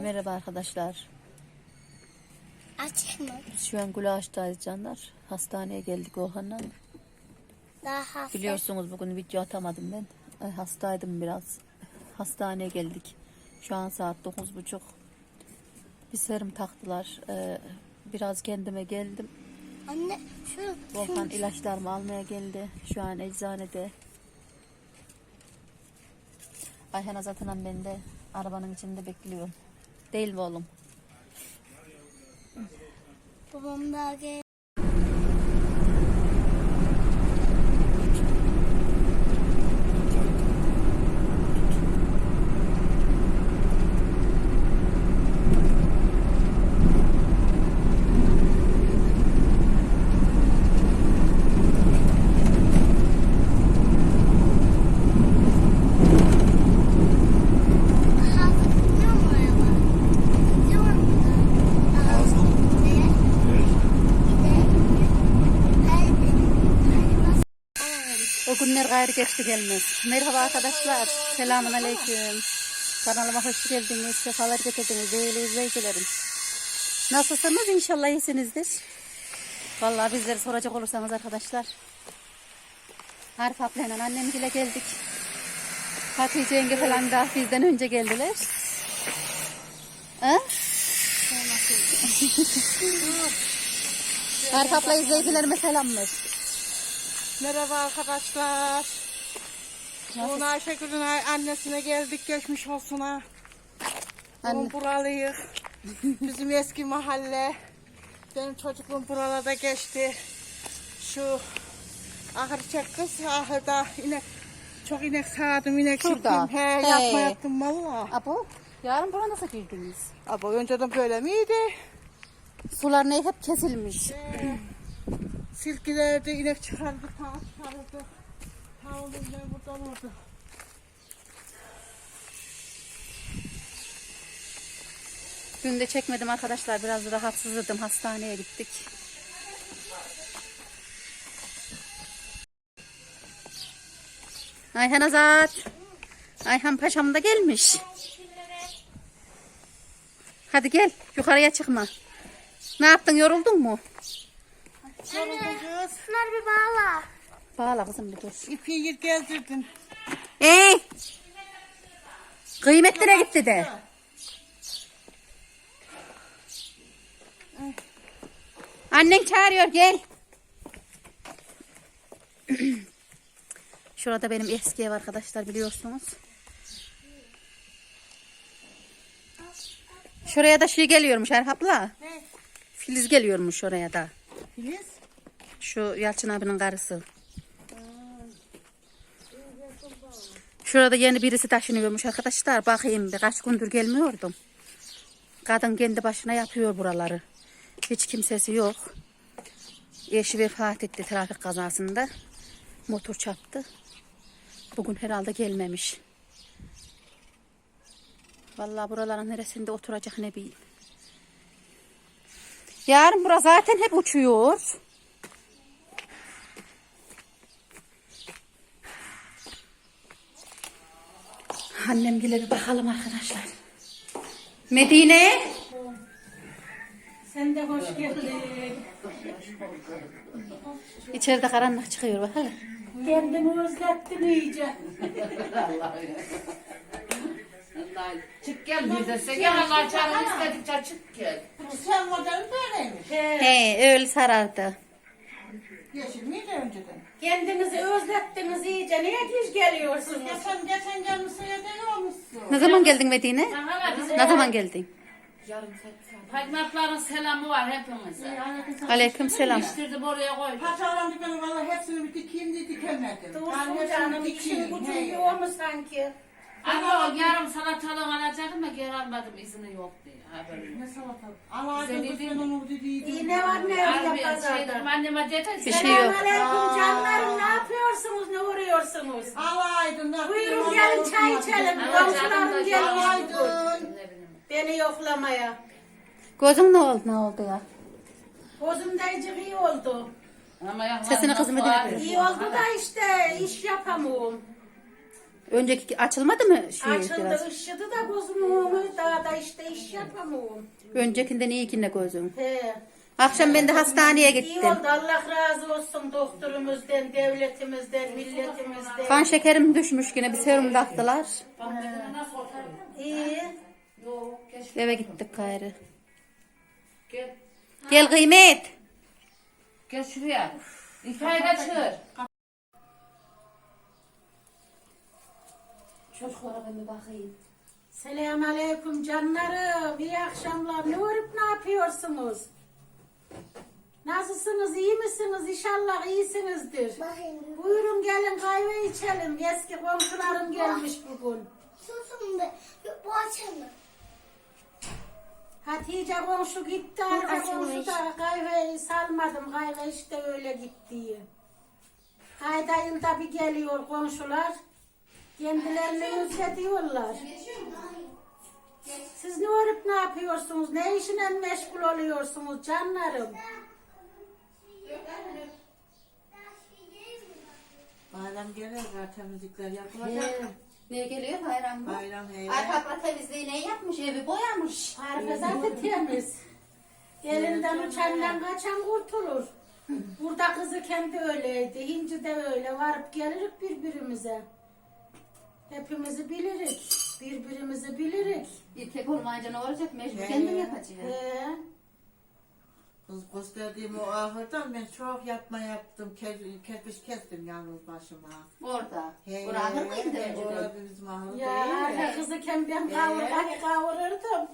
Merhaba arkadaşlar. Açık mı? Biz şu an Gulaş'tayız canlar. Hastaneye geldik Orhan'la. Daha hafif. Biliyorsunuz bugün video atamadım ben. Ay, hastaydım biraz. Hastaneye geldik. Şu an saat 9.30. Bir serum taktılar. Ee, biraz kendime geldim. Anne şu, Volkan şu ilaçlarımı almaya geldi. Şu an eczanede. Ayhan Azat'ın ben de arabanın içinde bekliyorum. Değil mi oğlum? babam daha gel. Hafif ne var ama? Ne var burada? Daha ne? O günler gayrı geçti gelmez. Merhaba arkadaşlar. Selamun aleyküm. Kanalıma hoş geldiniz. Sefalar getirdiniz değerli izleyicilerim. Nasılsınız? İnşallah iyisinizdir. Vallahi bizleri soracak olursanız arkadaşlar. Arif ablayla annemgile geldik. Hatice yenge falan da bizden önce geldiler. Ha? Arif abla izleyicilerime selam ver. Merhaba arkadaşlar. Bugün Ayşegül'ün ay- annesine geldik geçmiş olsun ha. Anne. Buralıyız. Bizim eski mahalle. Benim çocukluğum buralarda geçti. Şu ahır çek kız ahırda inek çok inek sağdım inek Şurada. He, He. yapma yaptım valla. Abo, yarın buna nasıl girdiniz? Ama önceden böyle miydi? Sular ne hep kesilmiş. Silkilerdi inek çıkardı, tavuk çıkardı. Tavuğum ben burada olurdu. Dün de çekmedim arkadaşlar. Biraz rahatsızladım. Hastaneye gittik. Ayhan Azat. Ayhan Paşam da gelmiş. Hadi gel. Yukarıya çıkma. Ne yaptın? Yoruldun mu? Yoruldum kız. Şunları bir bağla. Bağla kızım bir dur. İpi yir gezdirdin. Ey! Kıymetlere gitti de. Annen çağırıyor gel. Şurada benim eski ev arkadaşlar biliyorsunuz. Şuraya da şey geliyormuş Erhap abla. Ne? Filiz geliyormuş oraya da. Filiz? Şu Yalçın abinin karısı. Şurada yeni birisi taşınıyormuş arkadaşlar. Bakayım birkaç gündür gelmiyordum. Kadın kendi başına yapıyor buraları. Hiç kimsesi yok. Eşi vefat etti trafik kazasında. Motor çarptı. Bugün herhalde gelmemiş. Vallahi buraların neresinde oturacak ne bileyim. Yarın bura zaten hep uçuyor. Annem bir bakalım arkadaşlar. Medine. Sen de hoş geldin. İçeride karanlık çıkıyor bakalım. Kendimi özlettin iyice. Çık gel sen gel Allah canım istedikçe çık gel. Sen model böyleymiş. He öyle sarardı. Yeşil miydi önceden? Kendinizi özlettiniz iyice. Niye geç geliyorsunuz? Geçen, geçen gelmişsin ya deli olmuşsun. Ne zaman geldin Medine? Ne zaman geldin? Hikmetlerin selamı var hepimize. Aleyküm selam. İştirdim oraya koydum. Paçalarım ben valla hepsini bir dikeyim diye dikemedim. Hepsini canım he. yok mu sanki? Ama o yarım salatalık alacaktım da geri almadım izni yok diye haberim. Ne salata? Alaydın Sen kız dedin ben onu dediydim. İyi ne var ne yok Harbi ya şey pazarda. dedim anneme dedim. Bir şey yok. Selamünaleyküm canlarım. Ne yapıyorsunuz? Ne uğruyorsunuz? Alaydın. Buyurun gelin çay içelim. Ama canım da Komşularım gelin. Alaydın. Ne bileyim. Beni yoklamaya. Gözün ne oldu ne oldu ya? Gözümde icik iyi oldu. Ama ya, Sesini kızım bir var. dinle. İyi oldu da işte iş yapamıyorum. Önceki açılmadı mı şey Açıldı biraz? ışıdı da gözümün önü daha da yapamıyorum. Öncekinden iyikinde gözüm. He. Akşam ben de hastaneye İyi gittim. oldu. Allah razı olsun doktorumuzdan, devletimizden, milletimizden. Kan şekerim düşmüş yine bir serum taktılar. İyi. Eve gittik gayrı. gel. Gel kıymet. Gel şuraya. İlkay'ı da Çocuklara ben bir bakayım. Selamun aleyküm canlarım. İyi akşamlar. Ne olup ne yapıyorsunuz? Nasılsınız? iyi misiniz? İnşallah iyisinizdir. Bakayım. Buyurun gelin kahve içelim. Eski komşularım gelmiş bugün. Susun be. Bu açılır. Hatice komşu gitti. Arka komşu da kahveyi salmadım. Kahve işte öyle gitti. Ayda yılda bir geliyor komşular. Kendilerini özlediyorlar. Siz ne olup ne yapıyorsunuz? Ne işine meşgul oluyorsunuz canlarım? Bayram gelir var temizlikler yapılacak. Ne geliyor bayram mı? Bayram he. Arka temizliği ne yapmış? Evi boyamış. Harfe zaten temiz. Elinden uçandan kaçan kurtulur. Burada kızı kendi öyleydi. Hinci de öyle. Varıp gelirik birbirimize. Hepimizi bilirik. Birbirimizi bilirik. Bir tek olmayınca ne olacak? Mecbur He. kendim yapacağım. Ee, Kız gösterdiğim o ahırdan ben çok yapma yaptım. Ker- Kerpiç kestim yalnız başıma. Orada. He, Orada ahır mıydı he, önceden? Orada bizim ahır ya değil mi? kızı ben kavurmayı kavururdum.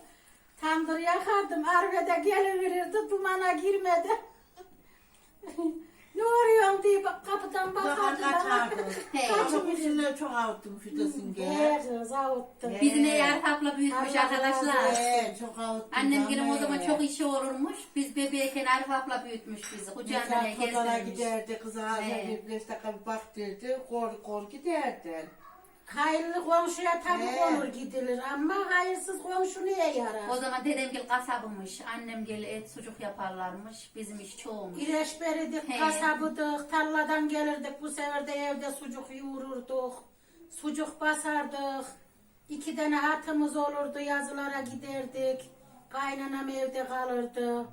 Tandır yakardım. Arvede geliverirdi. Dumana girmedi. ne arıyorsun diye bak, kapıdan Bakar bakardı. bana. kaçardı. He. Ama kuşunu çok avuttum fidesini gel. He, zavuttu. Bizim ev Arif'le büyütmüş Allah arkadaşlar. He, çok avuttum. Annem gelin o ama zaman çok işi olurmuş. Biz bebeğken Arif abla büyütmüş bizi. Kucağında ne Mesela gezdirmiş. giderdi, kıza ağzına bir beş dakika bir bak derdi, kor kor giderdi. Hayırlı komşuya tabii He. konur gidilir ama hayırsız komşu niye yarar? O zaman dedem gel kasabımış. Annem gel et sucuk yaparlarmış. Bizim iş çoğumuş. İreş verirdik, He. kasabıdık, tarladan gelirdik, bu sefer de evde sucuk yoğururduk, sucuk basardık. İki tane atımız olurdu, yazılara giderdik. Kaynanam evde kalırdı.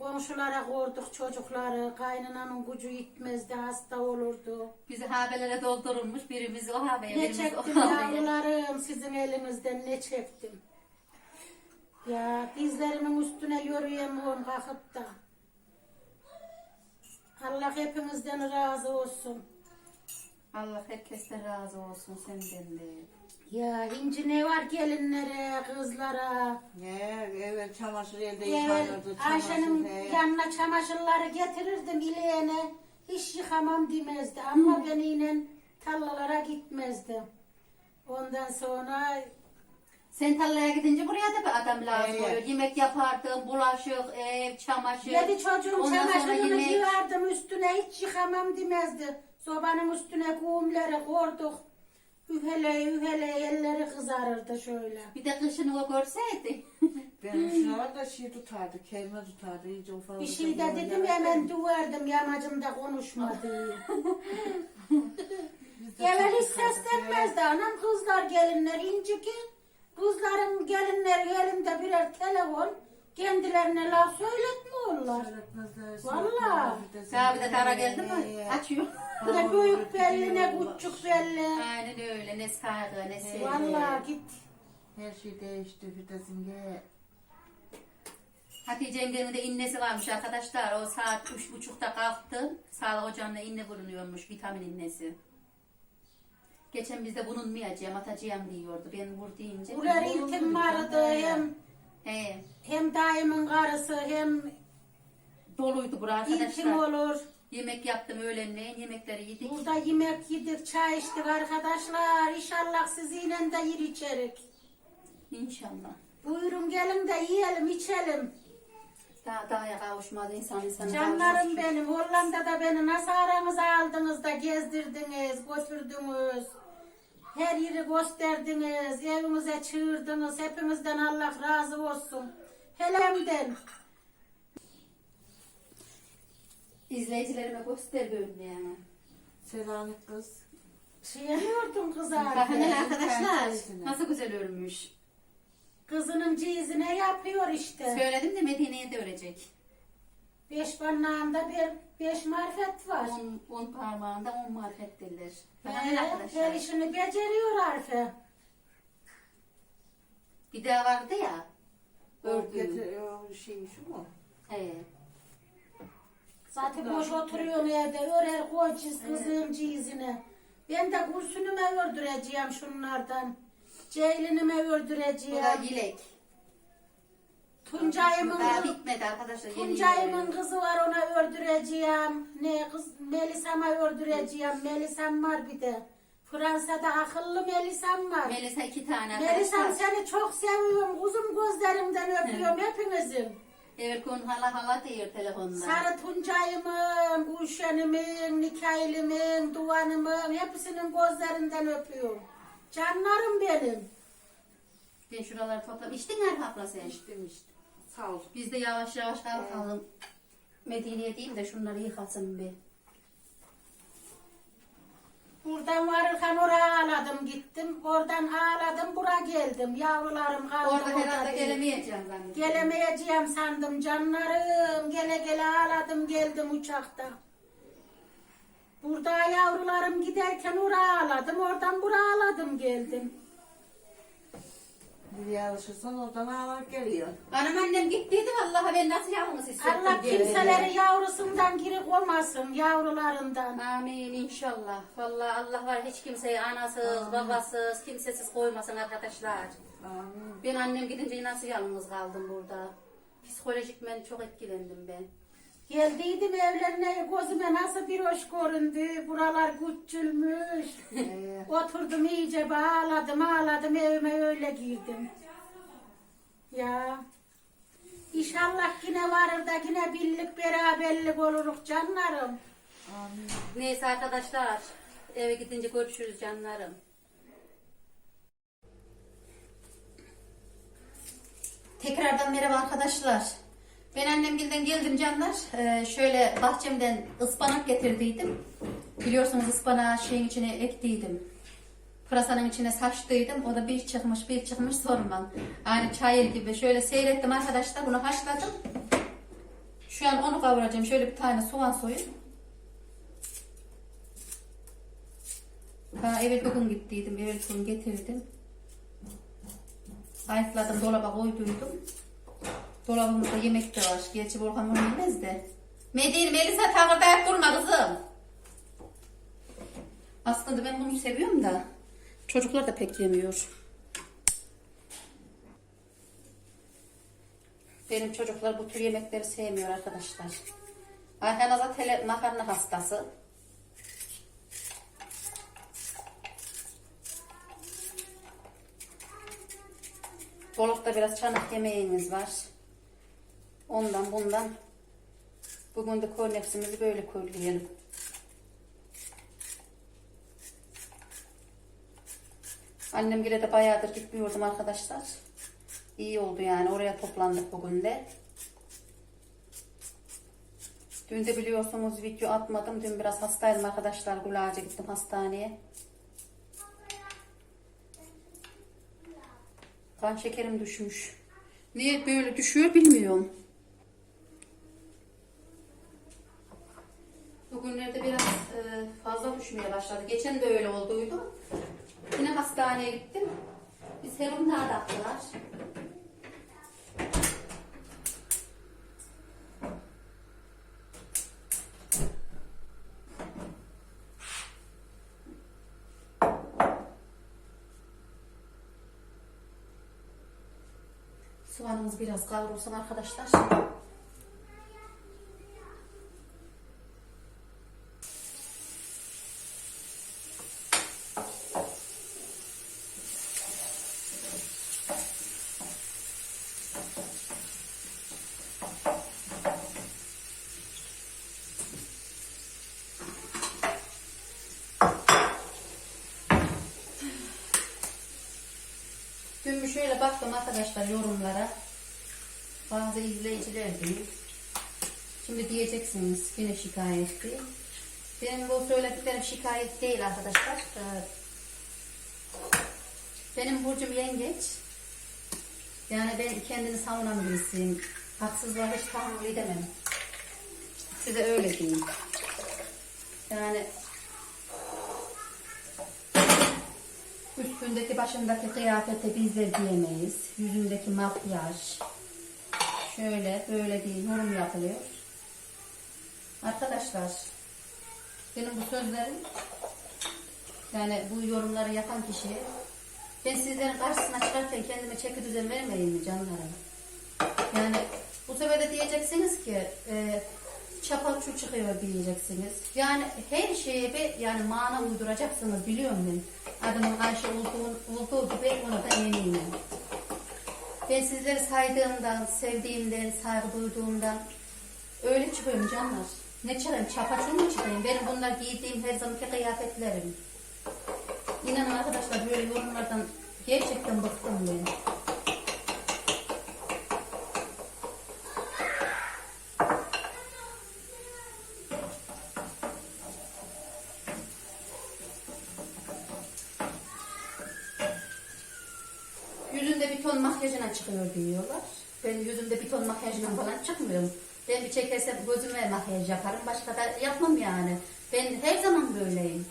Komşulara korduk çocukları, kaynanamın gücü yitmezdi, hasta olurdu. Bizi habelere doldurulmuş. Birimiz o habeye, Ne birimiz o çektim habeye. yavrularım sizin elinizden ne çektim. Ya dizlerimin üstüne yürüyemiyorum kalkıp da. Allah hepimizden razı olsun. Allah herkesten razı olsun senden de. Ya inci ne var gelinlere, kızlara. He, evet çamaşır elde Evet, yıkanırdı, Ayşe'nin çamaşır he. yanına çamaşırları getirirdim ileğene. Hiç yıkamam demezdi ama ben yine tarlalara gitmezdim. Ondan sonra Sen tarlaya gidince buraya da bir adam lazım Evet. oluyor. Yemek yapardım, bulaşık, ev, çamaşır. Yedi çocuğun Ondan sonra çamaşırını yemek. üstüne hiç yıkamam demezdi. Sobanın üstüne kumları koyduk. Ühele ühele elleri kızarırdı şöyle. Bir de kışını o görseydi. Benim şuralar da şey tutardı, kelime tutardı, iyice ufak Bir şey de dedim hemen duvardım yamacımda konuşma diye. Biz de Evvel hiç seslenmezdi anam kızlar gelinler inciki. Kızların gelinleri elinde birer telefon. Kendilerine laf söyletmiyorlar. Daha bir de kara geldi mi? He. Açıyor. Ne büyük belli ne küçük belli. Aynen öyle. Ne saygı ne sevgi. Vallahi git. Her şey değişti Fidesinge. Hatice yengenin de innesi varmış arkadaşlar. O saat üç buçukta kalktı. Sağlık ocağında inne bulunuyormuş. Vitamin innesi. Geçen bizde bulunmayacağım, atacağım diyordu. Ben vur deyince. Ular iltim vardı hem He. hem daimin karısı hem Doluydu bura iltim arkadaşlar. olur. Yemek yaptım öğlenleyin. Yemekleri yedik. Burada yemek yedik, çay içtik arkadaşlar. İnşallah sizinle de yer içerik. İnşallah. Buyurun gelin de yiyelim, içelim. Daha daha kavuşmadı insan insan. Canlarım benim, Hollanda'da beni nasıl aranıza aldınız da gezdirdiniz, götürdünüz. Her yeri gösterdiniz, evimize çığırdınız. Hepimizden Allah razı olsun. Helemden. İzleyicilerime göster böyle yani. Selanik kız. Şey. Bakın hele Evet, arkadaşlar nasıl güzel örmüş. Kızının kızın cizine yapıyor işte. Söyledim de Medine'ye de örecek. Beş parmağında bir, beş marifet var. On, on parmağında on marifet derler. Ee, ne her arkadaşlar? işini beceriyor Arife. Bir daha vardı ya. Ördüğüm. o şey şu mu? He. Zaten boş oturuyorum evde. Örer koy çiz kızın cizine. Ben de kursünüme ördüreceğim şunlardan. Ceylinime Bu da ördüreceğim. yilek. Tuncay'ımın Daha bitmedi arkadaşlar. Yeni Tuncay'ımın yeni kızı var ona ördüreceğim. Ne kız Melisa'ma ördüreceğim. Melisa'm var bir de. Fransa'da akıllı Melisa'm var. Melisa iki tane Melisa'm arkadaşlar. seni çok seviyorum. Uzun gözlerimden öpüyorum hepinizin. Evet kon hala hala diyor telefonda. Sarı Tuncay'ımın, Gülşen'imin, Nikail'imin, Duvan'ımın hepsinin gözlerinden öpüyorum. Canlarım benim. Ben şuraları toplam. İçtin mi abla sen? İçtim işte. Sağ ol. Biz de yavaş yavaş kalkalım. Medine'ye diyeyim de şunları yıkasın bir. Buradan varırken oraya ağladım gittim. Oradan ağladım buraya geldim. Yavrularım kaldı Orada herhalde değil. gelemeyeceğim zannediyorum. Gelemeyeceğim sandım canlarım. Gele gele ağladım geldim uçakta. Burada yavrularım giderken oraya ağladım. Oradan buraya ağladım geldim. Bir alışırsan oradan ağlar geliyor. Anam annem gittiydi vallahi ben nasıl yalnız hissettim. Allah diye. kimseleri yavrusundan geri koymasın yavrularından. Amin inşallah. Vallahi Allah var hiç kimseyi anasız, babasız, kimsesiz koymasın arkadaşlar. Amin. Ben annem gidince nasıl yalnız kaldım burada. Psikolojik ben çok etkilendim ben. Geldiydim evlerine gözüme nasıl bir hoş göründü. Buralar küçülmüş. Ee, Oturdum iyice bir ağladım ağladım evime öyle girdim. Ya. İnşallah yine varır da yine birlik beraberlik oluruk canlarım. amin. Neyse arkadaşlar eve gidince görüşürüz canlarım. Tekrardan merhaba arkadaşlar. Ben annemgilden geldim canlar. Ee, şöyle bahçemden ıspanak getirdiydim. Biliyorsunuz ıspanağı şeyin içine ektiydim. Pırasanın içine saçtıydım. O da bir çıkmış bir çıkmış sormam. Aynı çayır gibi. Şöyle seyrettim arkadaşlar. Bunu haşladım. Şu an onu kavuracağım. Şöyle bir tane soğan soyup. Ha, evet bugün gittiydim. Evet bugün getirdim. Ayıkladım dolaba koyduydum. Dolabımızda yemek de var. Gerçi Volkan bunu yemez de. Medine Melisa takırdayak durma kızım. Aslında ben bunu seviyorum da. Çocuklar da pek yemiyor. Benim çocuklar bu tür yemekleri sevmiyor arkadaşlar. Ayhan Azat hele makarna hastası. Dolapta biraz çanak yemeğimiz var. Ondan bundan. Bugün de kornefsimizi böyle koylayalım. Annem gire de bayağıdır gitmiyordum arkadaşlar. İyi oldu yani. Oraya toplandık bugün de. Dün de biliyorsunuz video atmadım. Dün biraz hastaydım arkadaşlar. Gülağaca gittim hastaneye. Kan şekerim düşmüş. Niye böyle düşüyor bilmiyorum. Bugünlerde biraz e, fazla düşmeye başladı. Geçen de öyle olduydu. Yine hastaneye gittim. Bir serumlar taktılar. Soğanımız biraz kavrulsun arkadaşlar. Dün bir baktım arkadaşlar yorumlara. Bazı izleyiciler değil. Şimdi diyeceksiniz yine şikayetti. Benim bu söylediklerim şikayet değil arkadaşlar. Ee, Benim burcum yengeç. Yani ben kendini savunan birisiyim. Haksızlığa hiç tahammül edemem. Size öyle diyeyim. Yani üstündeki başındaki kıyafete bizler diyemeyiz. Yüzündeki makyaj. Şöyle böyle değil yorum yapılıyor. Arkadaşlar benim bu sözlerim yani bu yorumları yapan kişiye ben sizlerin karşısına çıkarken kendime çeki düzen vermeyeyim mi canlarım? Yani bu sefer de diyeceksiniz ki e, çapalçu çıkıyor diyeceksiniz. Yani her şeye bir yani mana uyduracaksınız biliyorum ben. Adımın Ayşe olduğu, olduğu gibi ona da eminim. Ben sizleri saydığımdan, sevdiğimden, saygı duyduğumdan öyle çıkıyorum canlar. Ne çıkayım? Çapaçul mu çıkayım? Benim bunlar giydiğim her zamanki kıyafetlerim. İnanın arkadaşlar böyle yorumlardan gerçekten bıktım ben. Yüzünde bir ton makyajına çıkıyor diyorlar. Ben yüzümde bir ton makyajına falan çıkmıyorum. Ben bir çekersem gözüme makyaj yaparım. Başka da yapmam yani. Ben her zaman böyleyim.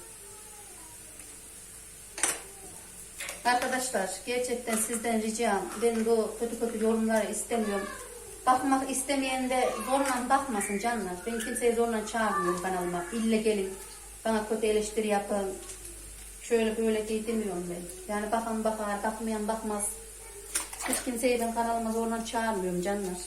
Arkadaşlar gerçekten sizden ricam ben bu kötü kötü yorumları istemiyorum. Bakmak istemeyen de zorla bakmasın canlar. Ben kimseye zorla çağırmıyorum kanalıma. İlle gelin bana kötü eleştiri yapın. Şöyle böyle diye demiyorum ben. Yani bakan bakar, bakmayan bakmaz. Hiç kimseyi ben kanalıma zorla çağırmıyorum canlar.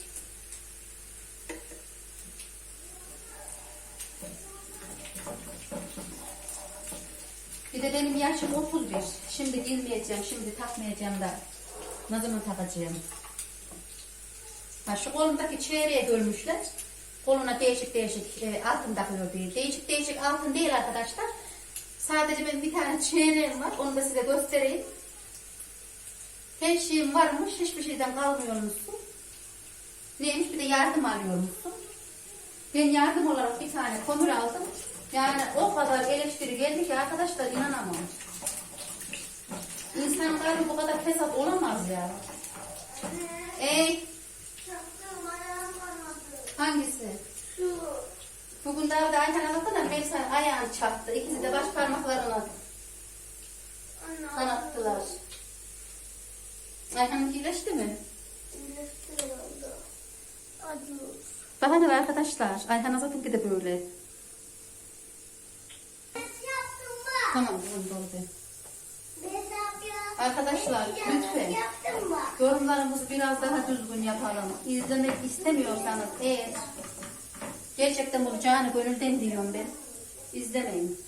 Bir de benim yaşım 31. Şimdi girmeyeceğim, şimdi takmayacağım da. Ne zaman takacağım? Ha, şu kolumdaki çeyreğe bölmüşler. Koluna değişik değişik e, altın takıyor diye. Değişik değişik altın değil arkadaşlar. Sadece benim bir tane çeyreğim var. Onu da size göstereyim. Her şeyim varmış. Hiçbir şeyden kalmıyormuşsun. Neymiş bir de yardım alıyormuşsun. Ben yardım olarak bir tane kömür aldım. Yani o kadar eleştiri geldi ki arkadaşlar inanamam. İnsan kalbi bu kadar fesat olamaz ya. Ey hangisi? Şu. Bugün daha da Ayhan anlattı da Melisa ayağını çarptı. İkisi de baş parmaklarını Anne. kanattılar. Ayhan iyileşti mi? İyileşti herhalde. Acıyor. Bakın arkadaşlar. Ayhan zaten de böyle. Tamam. Ben yapıyorum. Arkadaşlar lütfen yorumlarımızı biraz daha düzgün yapalım. İzlemek istemiyorsanız eğer gerçekten bunu canı gönülden diyorum ben. İzlemeyin.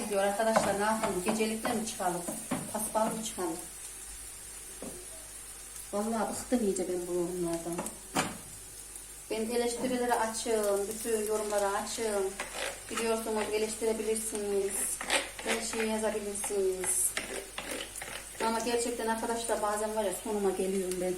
İzliyor arkadaşlar. Ne yapalım? Gecelikle mi çıkalım? Paspal mı çıkalım? Vallahi bıktım iyice ben bu yorumlardan. Ben eleştirilere açığım. Bütün yorumlara açığım. Biliyorsunuz eleştirebilirsiniz. Her şeyi yazabilirsiniz. Ama gerçekten arkadaşlar bazen var ya sonuma geliyorum ben.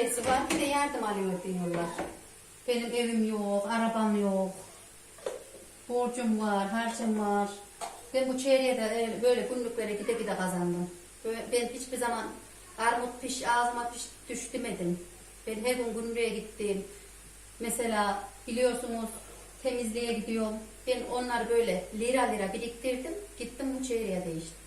Şeysi var bir de yardım alıyor diyorlar. Benim evim yok, arabam yok. Borcum var, harcım var. Ben bu çeyreğe de e, böyle günlüklere gide gide kazandım. Ben hiçbir zaman armut piş ağzıma piş düş demedim. Ben her gün günlüğe gittim. Mesela biliyorsunuz temizliğe gidiyorum. Ben onları böyle lira lira biriktirdim. Gittim bu çeyreğe değiştim.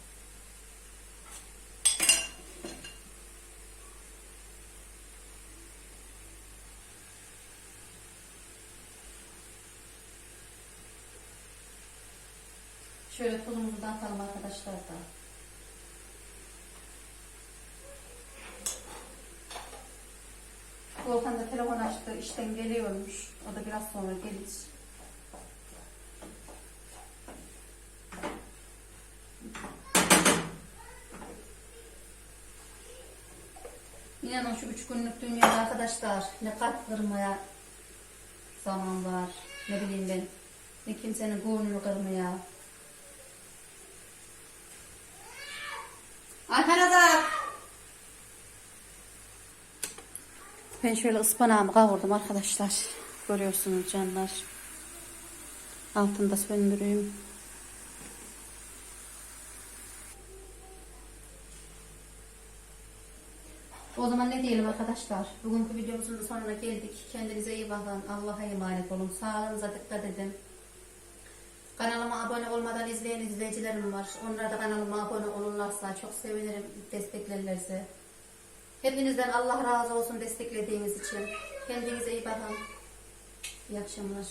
Şöyle tuzumuzu da atalım arkadaşlar da. Volkan da telefon açtı, işten geliyormuş. O da biraz sonra gelir. İnanın şu üç günlük dünyada arkadaşlar ne kalp kırmaya zaman var. Ne bileyim ben. Ne kimsenin gönlünü kırmaya. Arkadaşlar. Ben şöyle ıspanağımı kavurdum arkadaşlar. Görüyorsunuz canlar. Altında söndüreyim. O zaman ne diyelim arkadaşlar? Bugünkü videomuzun sonuna geldik. Kendinize iyi bakın. Allah'a emanet olun. Sağlığınıza dikkat edin. Kanalıma abone olmadan izleyen izleyicilerim var. Onlar da kanalıma abone olurlarsa çok sevinirim desteklerlerse. Hepinizden Allah razı olsun desteklediğiniz için. Kendinize iyi bakın. İyi akşamlar.